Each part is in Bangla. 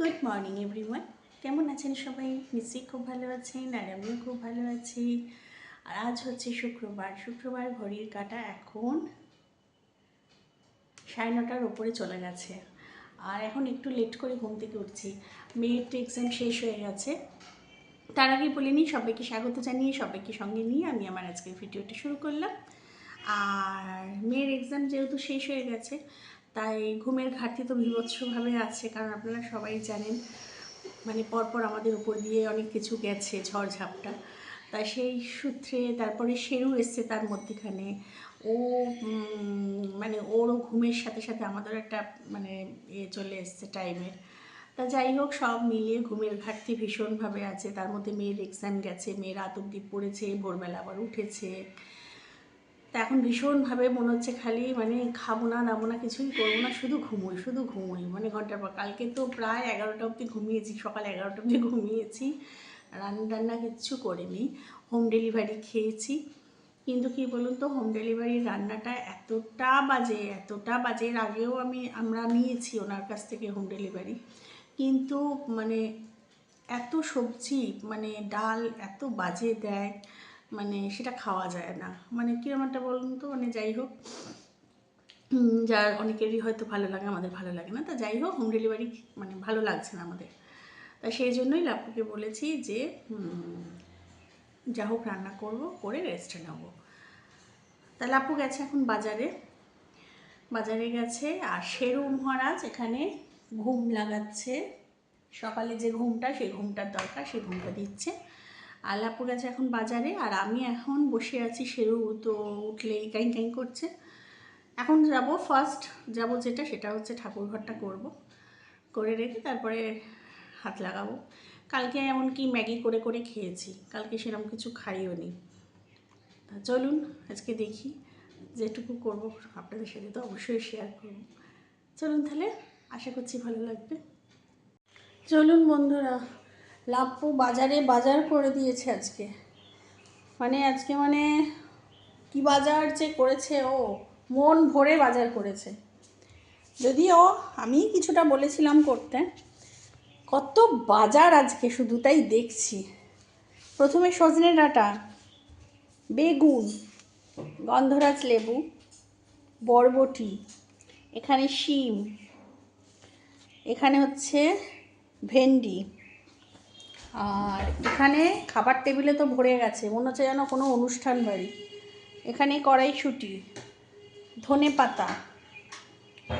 গুড মর্নিং এভরিওয়ান কেমন আছেন সবাই? নিশ্চয়ই খুব ভালো আছেন আর আমিও খুব ভালো আছি। আর আজ হচ্ছে শুক্রবার। শুক্রবার ঘড়ির কাটা এখন সাড়ে নটার ওপরে চলে গেছে। আর এখন একটু লেট করে ঘুম থেকে উঠছি। মেয়ের এক্সাম শেষ হয়ে গেছে। তার আগে বলে নিই, সবাইকে স্বাগত জানিয়ে, সবাইকে সঙ্গে নিয়ে আমি আমার আজকের ভিডিওটা শুরু করলাম। আর মেয়ের এক্সাম যেহেতু শেষ হয়ে গেছে তাই ঘুমের ঘাটতি তো বিভৎসভাবে আছে, কারণ আপনারা সবাই জানেন মানে পরপর আমাদের উপর দিয়ে অনেক কিছু গেছে, ঝড়ঝাপটা। তাই সেই সূত্রে তারপরে শেরু এসছে তার মধ্যেখানে। ও মানে ওরও ঘুমের সাথে সাথে আমাদের একটা মানে ইয়ে চলে এসছে টাইমের তা যাই হোক, সব মিলিয়ে ঘুমের ঘাটতি ভীষণভাবে আছে। তার মধ্যে মেয়ের এক্সাম গেছে, মেয়ের আতঙ্কি পড়েছে, ভোরবেলা আবার উঠেছে। তা এখন ভীষণভাবে মনে হচ্ছে খালি মানে খাব না দাবো না, কিছুই করব না, শুধু ঘুমোই শুধু ঘুমোই। মানে ঘণ্টার পর কালকে তো প্রায় এগারোটা অবধি ঘুমিয়েছি, সকাল এগারোটা অবধি ঘুমিয়েছি। রান্না টান্না কিচ্ছু করিনি হোম ডেলিভারি খেয়েছি। কিন্তু কি বলুন তো হোম ডেলিভারির রান্নাটা এতটা বাজে এতটা বাজে আগেও আমি, আমরা নিয়েছি ওনার কাছ থেকে হোম ডেলিভারি কিন্তু মানে এত সবজি মানে ডাল এত বাজে দেয় মানে সেটা খাওয়া যায় না। মানে কীরকম একটা বলুন তো? মানে যাই হোক যার অনেকেরই হয়তো ভালো লাগে, আমাদের ভালো লাগে না। তা যাই হোক হোম ডেলিভারি মানে ভালো লাগছে না আমাদের। তা সেই জন্যই লাপুকে বলেছি যে যা হোক রান্না করব, করে রেস্টে নেব তা লাপু গেছে এখন বাজারে। বাজারে গেছে, আর শেরু মহারাজ এখানে ঘুম লাগাচ্ছে। সকালে যে ঘুমটা, সেই ঘুমটার দরকার, সেই ঘুমটা দিচ্ছে। আর লাপু গেছে এখন বাজারে আর আমি এখন বসে আছি সেরু তো উঠলেই কাইং কাইং করছে। এখন যাব ফার্স্ট যাব যেটা, সেটা হচ্ছে ঠাকুর ঘরটা করব। করে রেখে তারপরে হাত লাগাবো। কালকে এমনকি ম্যাগি করে করে খেয়েছি। কালকে সেরকম কিছু খাইও নি। চলুন, আজকে দেখি যেটুকু করব, আপনাদের সাথে তো অবশ্যই শেয়ার করব। চলুন তাহলে, আশা করছি ভালো লাগবে। চলুন বন্ধুরা লাপ্পু বাজারে বাজার করে দিয়েছে আজকে। মানে আজকে মানে কি বাজার যে করেছে ও, মন ভরে বাজার করেছে। যদিও আমি কিছুটা বলেছিলাম করতে, কত বাজার আজকে শুধু তাই দেখছি। প্রথমে সজনে ডাঁটা, বেগুন, গন্ধরাজ লেবু, বরবটি, এখানে শিম, এখানে হচ্ছে ভেন্ডি। আর এখানে খাবার টেবিলে তো ভরে গেছে, মনে হচ্ছে যেন কোনো অনুষ্ঠান বাড়ি। এখানে কড়াইশুঁটি, ধনে পাতা,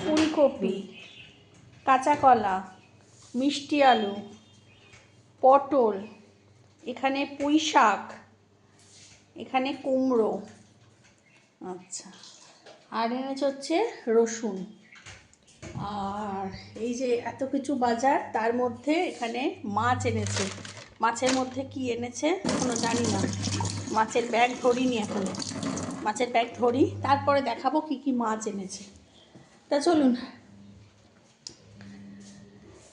ফুলকপি, কাঁচা কলা, মিষ্টি আলু, পটল, এখানে পুঁই শাক, এখানে কুমড়ো। আচ্ছা আর এনেছে হচ্ছে রসুন। আর এই যে এত কিছু বাজার, তার মধ্যে এখানে মাছ এনেছে। মাছের মধ্যে কি এনেছে কোনো জানি না। মাছের ব্যাগ ধরিনি এখন। মাছের ব্যাগ ধরি, তারপরে দেখাবো কি কি মাছ এনেছে। তা চলুন।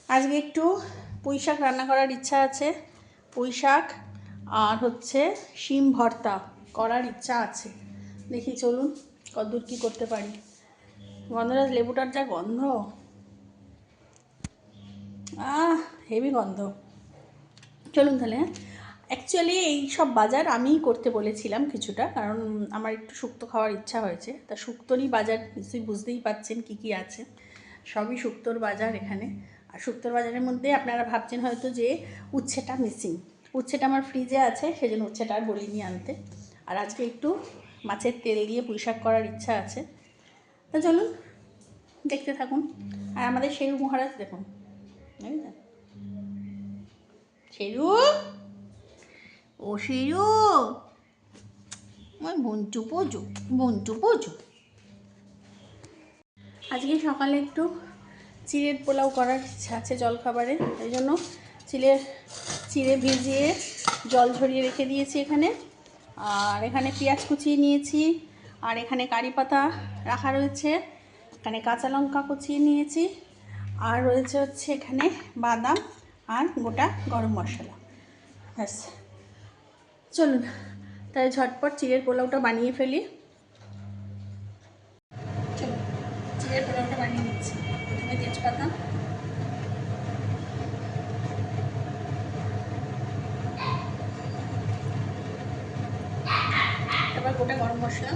আজকে একটু পুঁই শাক রান্না করার ইচ্ছা আছে। পুঁই শাক আর হচ্ছে শিম ভর্তা করার ইচ্ছা আছে। দেখি চলুন কতদূর কী করতে পারি। গন্ধরাজ, লেবুটার যা গন্ধ। আহ, হেভি গন্ধ। চলুন তাহলে হ্যাঁ? অ্যাকচুয়ালি এই সব বাজার আমিই করতে বলেছিলাম কিছুটা, কারণ আমার একটু শুক্তো খাওয়ার ইচ্ছা হয়েছে। তা শুক্তোরই বাজার, নিশ্চয়ই বুঝতেই পাচ্ছেন কি কি আছে। সবই শুক্তোর বাজার এখানে। আর শুক্তোর বাজারের মধ্যে আপনারা ভাবছেন হয়তো যে উচ্ছেটা মিসিং উচ্ছেটা আমার ফ্রিজে আছে, সেজন্য উচ্ছেটা আর বলিনি আনতে। আর আজকে একটু মাছের তেল দিয়ে পুঁইশাক করার ইচ্ছা আছে। তা চলুন, দেখতে থাকুন। আর আমাদের শেরু মহারাজ দেখুন। শেরু ও শেরু ওই বঞ্চু পোজু বঞ্চু পোজু। আজকে সকালে একটু চিড়ের পোলাও করার ইচ্ছা আছে জলখাবারে। এই জন্য চিড়ে চিড়ে ভিজিয়ে জল ঝরিয়ে রেখে দিয়েছি এখানে। আর এখানে পেঁয়াজ কুচিয়ে নিয়েছি আর এখানে কারি পাতা রাখা রয়েছে। এখানে কাঁচা লঙ্কা কুচিয়ে নিয়েছি। আর রয়েছে হচ্ছে এখানে বাদাম আর গোটা গরম মশলা। ব্যাস। চলুন তাই ঝটপট চিড়ের পোলাওটা বানিয়ে ফেলি। চলুন, চিড়ের পোলাওটা বানিয়ে নিচ্ছি। প্রথমে তেজপাতা। তারপর গোটা গরম মশলা।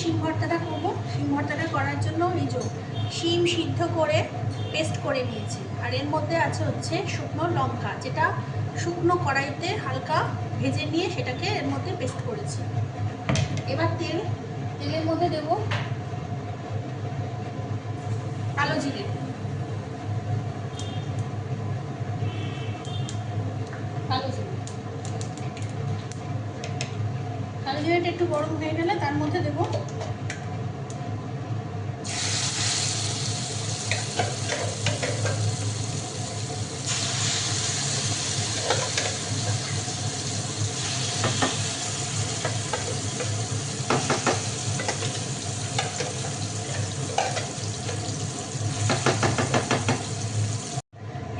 শিম ভর্তাটা করব। শিম ভর্তাটা করার জন্য এই শিম সিদ্ধ করে পেস্ট করে নিয়েছি। আর এর মধ্যে আছে হচ্ছে শুকনো লঙ্কা, যেটা শুকনো কড়াইতে হালকা ভেজে নিয়ে সেটাকে এর মধ্যে পেস্ট করেছি। এবার তেল, তেলের মধ্যে দেব কালো জিরে কালো জিরে কালো একটু গরম হয়ে গেলে তার মধ্যে দেবো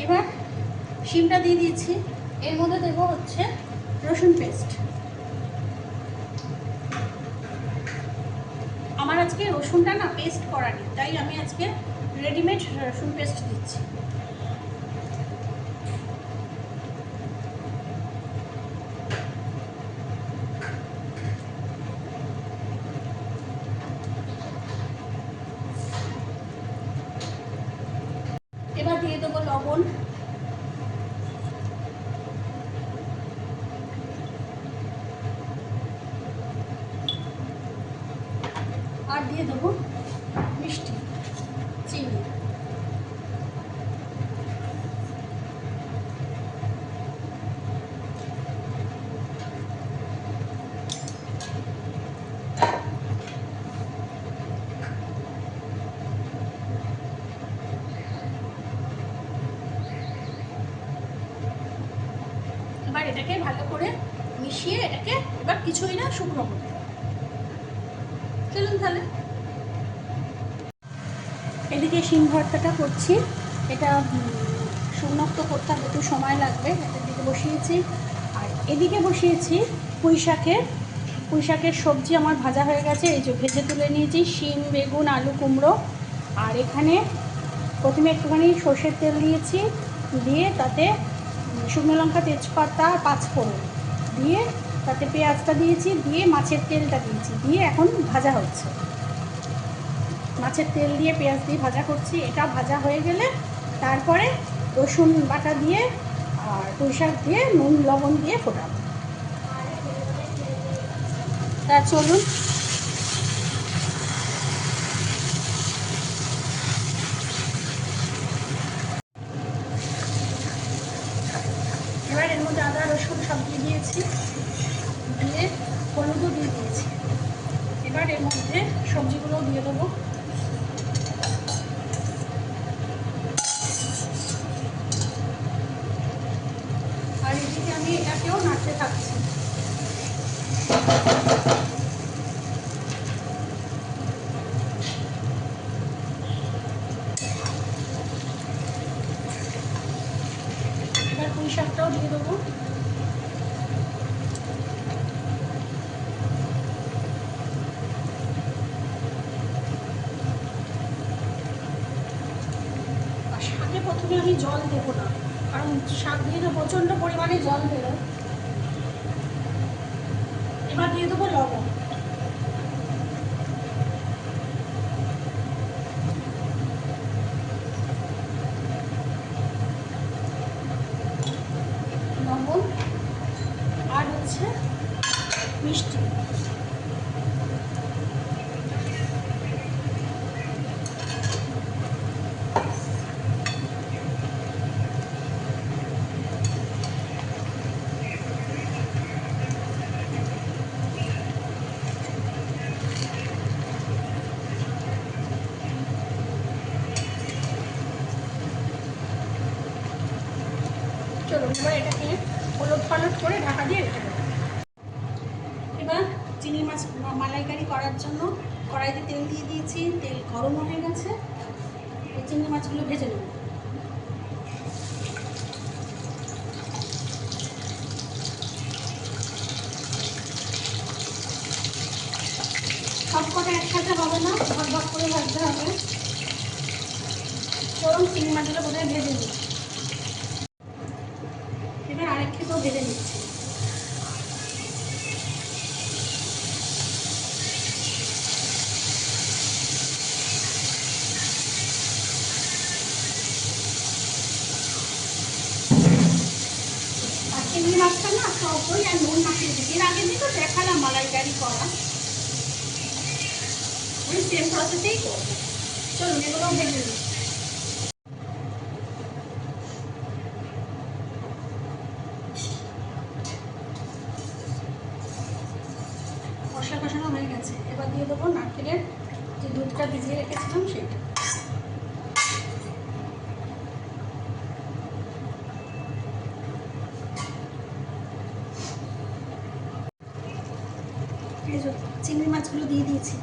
এবার শিমটা দিয়ে দিয়েছি। এর মধ্যে দেবো হচ্ছে রসুন পেস্ট আজকে রসুনটা না পেস্ট করা নেই তাই আমি আজকে রেডিমেড রসুন পেস্ট দিচ্ছি। এবার দিয়ে দেবো লবণ আর দিয়ে দেবো। মিষ্টি, চিনি। এবার এটাকে ভালো করে মিশিয়ে এটাকে এবার কিছুই না শুকনো করতে চলুন তাহলে। এদিকে শিম ভর্তাটা করছি। এটা সুন্নত করতে একটু সময় লাগবে, এটার দিকে বসিয়েছি। আর এদিকে বসিয়েছি পুঁই শাকের। পুঁই শাকের সবজি আমার ভাজা হয়ে গেছে, এই যে ভেজে তুলে নিয়েছি, শিম, বেগুন, আলু, কুমড়ো। আর এখানে প্রথমে একটুখানি সর্ষের তেল দিয়েছি, দিয়ে তাতে শুকনো লঙ্কা, তেজপাতা, পাঁচফোড়ন দিয়ে তাতে পেঁয়াজটা দিয়েছি, দিয়ে মাছের তেলটা দিয়েছি, দিয়ে এখন ভাজা হচ্ছে। মাছের তেল দিয়ে পেঁয়াজ দিয়ে ভাজা করছি। এটা ভাজা হয়ে গেলে তারপরে রসুন বাটা দিয়ে আর পুঁই শাক দিয়ে নুন, লবণ দিয়ে ফোটাবো। তা চলুন। এবার এর মধ্যে আদা, রসুন সব দিয়ে দিয়েছি। দিয়ে হলুদও দিয়ে দিয়েছি। এবার এর মধ্যে সবজিগুলোও দিয়ে দেবো আর এদিকে আমি এটাকেও নাড়তে থাকছি এবার পুঁই শাকটাও দিয়ে দেবো জল দেবো না কারণ শাক দিয়ে তো প্রচণ্ড পরিমাণে জল বেরোয় এবার দিয়ে দেবো লবণ লবণ আর হচ্ছে মিষ্টি চলো এবার এটাকে হলুদ হলুদ করে ঢাকা দিয়ে রেখে দেবো। এবার চিংড়ি মাছ মালাইকারি করার জন্য কড়াইতে তেল দিয়ে দিয়েছি, তেল গরম হয়ে গেছে। এই চিংড়ি মাছগুলো ভেজে নেব। সব কটা একসাথে হবে না, ভাগ ভাগ করে ভাজতে হবে। চরম চিংড়ি মাছগুলো বোধহয় ভেজে নিই এবার আরেক খেতেও ভেজে নিচ্ছি আর চিংড়ি মাছটা না টক দই আর নুন মাখিয়ে দিচ্ছি এর আগের দিন তো দেখালাম মালাইকারি করা ওই সেম প্রসেসেই করব চলুন এগুলো ভেজে নিই মশলা কষানো হয়ে গেছে। এবার দিয়ে দেবো নারকেলের যে দুধটা ভিজিয়ে রেখেছিলাম সেটা। চিংড়ি মাছগুলো দিয়ে দিয়েছি।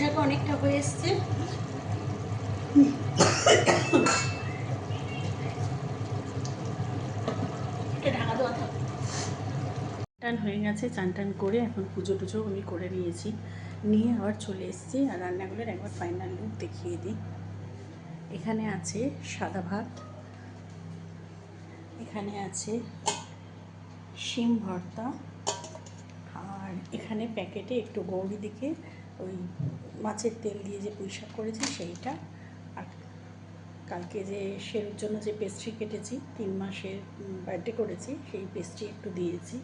শাক অনেকটা হয়ে এসছে। টান হয়ে গেছে, চান টান করে এখন পুজো টুজো আমি করে নিয়েছি। নিয়ে আবার চলে এসেছি আর রান্নাগুলোর একবার ফাইনাল লুক দেখিয়ে দিই। এখানে আছে সাদা ভাত। এখানে আছে শিম ভর্তা। আর এখানে প্যাকেটে একটু গৌরী দিকে ওই মাছের তেল দিয়ে যে পুঁইশাক করেছি সেইটা। আর কালকে যে শেরুর জন্য যে পেস্ট্রি কেটেছি তিন মাসের বার্থডে করেছি সেই পেস্ট্রি একটু দিয়েছি।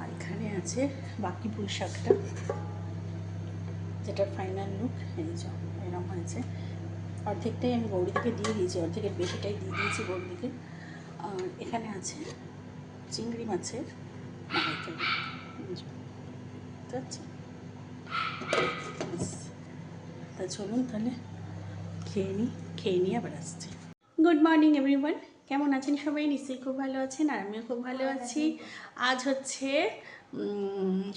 আর এখানে আছে বাকি পুঁই শাকটা যেটার ফাইনাল লুক এই যে এরকম হয়েছে। অর্ধেকটাই আমি গৌরীদিকে দিয়ে দিয়েছি অর্ধেকের বেশিটাই দিয়ে দিয়েছি গৌরীদিকে। আর এখানে আছে চিংড়ি মাছের এই যে, বুঝতে। তা চলুন তাহলে খেয়ে নিই খেয়ে নিয়ে আবার আসছি গুড মর্নিং এভরিওয়ান কেমন আছেন সবাই? নিশ্চয়ই খুব ভালো আছেন আর আমিও খুব ভালো আছি। আজ হচ্ছে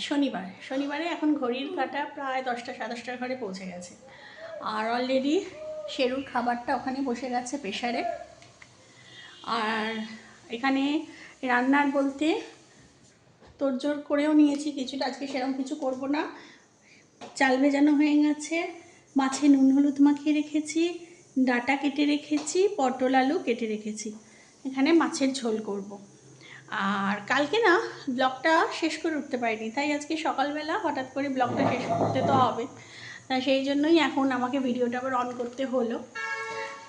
শনিবার। শনিবারে এখন ঘড়ির কাটা প্রায় দশটা সাড়ে দশটার ঘরে পৌঁছে গেছে। আর অলরেডি শেরুর খাবারটা ওখানে বসে গেছে প্রেশারে আর এখানে রান্নার বলতে তোড়জোড় করেও নিয়েছি কিছুটা। আজকে সেরকম কিছু করব না। চাল ভেজানো হয়ে গেছে। মাছে নুন হলুদ মাখিয়ে রেখেছি, ডাটা কেটে রেখেছি, পটল আলু কেটে রেখেছি। এখানে মাছের ঝোল করব। আর কালকে না ব্লগটা শেষ করে উঠতে পারিনি, তাই আজকে সকালবেলা হঠাৎ করে ব্লগটা শেষ করতে তো হবে। তা সেই জন্যই এখন আমাকে ভিডিওটা আবার অন করতে হলো।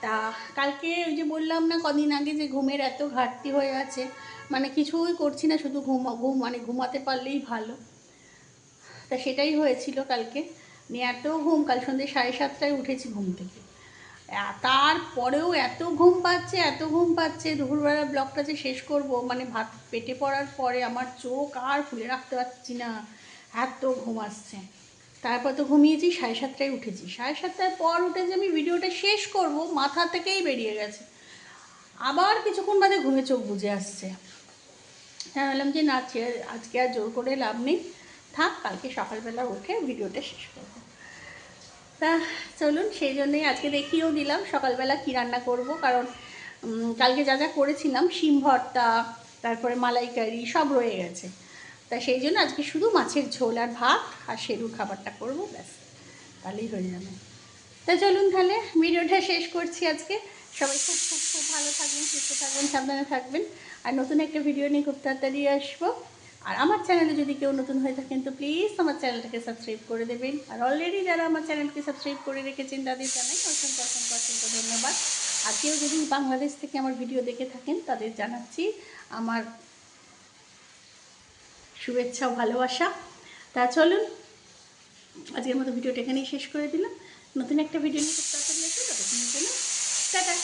তা কালকে ওই যে বললাম না, কদিন আগে যে ঘুমের এত ঘাটতি হয়ে আছে মানে কিছুই করছি না, শুধু ঘুম ঘুম মানে ঘুমাতে পারলেই ভালো। তা সেটাই হয়েছিল কালকে। নিয়ে এত ঘুম, কাল সন্ধ্যে সাড়ে সাতটায় উঠেছি ঘুম থেকে। তারপরেও এত ঘুম পাচ্ছে, এত ঘুম পাচ্ছে দুপুরবেলা ব্লগটা যে শেষ করব মানে ভাত পেটে পড়ার পরে আমার চোখ আর খুলে রাখতে পারছি না, এত ঘুম আসছে। তারপর তো ঘুমিয়েছি, সাড়ে সাতটায় উঠেছি। সাড়ে সাতটার পর উঠে যে আমি ভিডিওটা শেষ করব, মাথা থেকেই বেরিয়ে গেছে। আবার কিছুক্ষণ বাদে ঘুমে চোখ বুঝে আসছে। হ্যাঁ বললাম যে না, আজকে- আজকে আর জোর করে লাভ নেই। থাক, কালকে সকালবেলা উঠে ভিডিওটা শেষ করব। তা চলুন, সেই জন্যই আজকে দেখিয়েও দিলাম সকালবেলা কী রান্না করব, কারণ কালকে যা যা করেছিলাম, শিম ভর্তা, তারপরে মালাইকারি সব রয়ে গেছে। তা সেই জন্য আজকে শুধু মাছের ঝোল আর ভাত আর সেরুর খাবারটা করব, ব্যাস, তাহলেই হয়ে যাবে। তা চলুন তাহলে, ভিডিওটা শেষ করছি আজকে। সবাই খুব খুব খুব ভালো থাকবেন, সুস্থ থাকবেন, সাবধানে থাকবেন। আর নতুন একটা ভিডিও নিয়ে খুব তাড়াতাড়ি আসব। আর আমার চ্যানেলে যদি কেউ নতুন হয়ে থাকেন, তো প্লিজ আমার চ্যানেলটাকে সাবস্ক্রাইব করে দেবেন। আর অলরেডি যারা আমার চ্যানেলকে সাবস্ক্রাইব করে রেখেছেন, তাদের জানাই অসংখ্য অসংখ্য অসংখ্য ধন্যবাদ। আর কেউ যদি বাংলাদেশ থেকে আমার ভিডিও দেখে থাকেন, তাদের জানাচ্ছি আমার শুভেচ্ছা ও ভালোবাসা। তা চলুন, আজকের মতো ভিডিওটা এখানেই শেষ করে দিলাম। নতুন একটা ভিডিও নিয়ে খুব তাড়াতাড়ি আসব, ততক্ষণের জন্য টাটা।